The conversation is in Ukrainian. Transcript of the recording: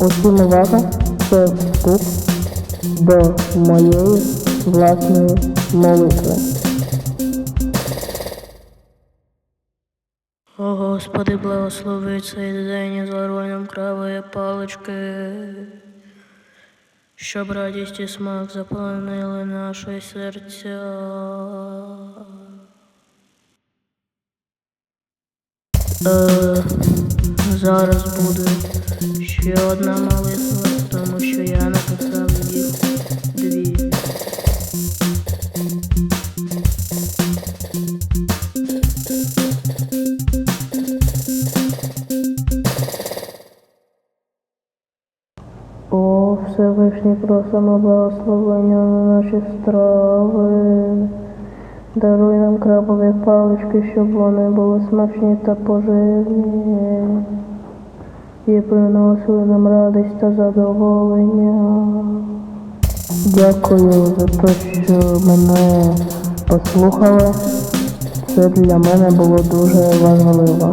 Усім увага, це вступ до моєї власної молитви. О Господи, благослови цей день і заруй нам кравої палички, щоб радість і смак заповнили наші серця. Е, зараз буде ще одна молитва, тому що я написав О, Всевишній просимо благословення на наші страви. Даруй нам крабові палички, щоб вони були смачні та поживні. І приносили нам радість та задоволення. Дякую за те, що мене послухали. Це для мене було дуже важливо.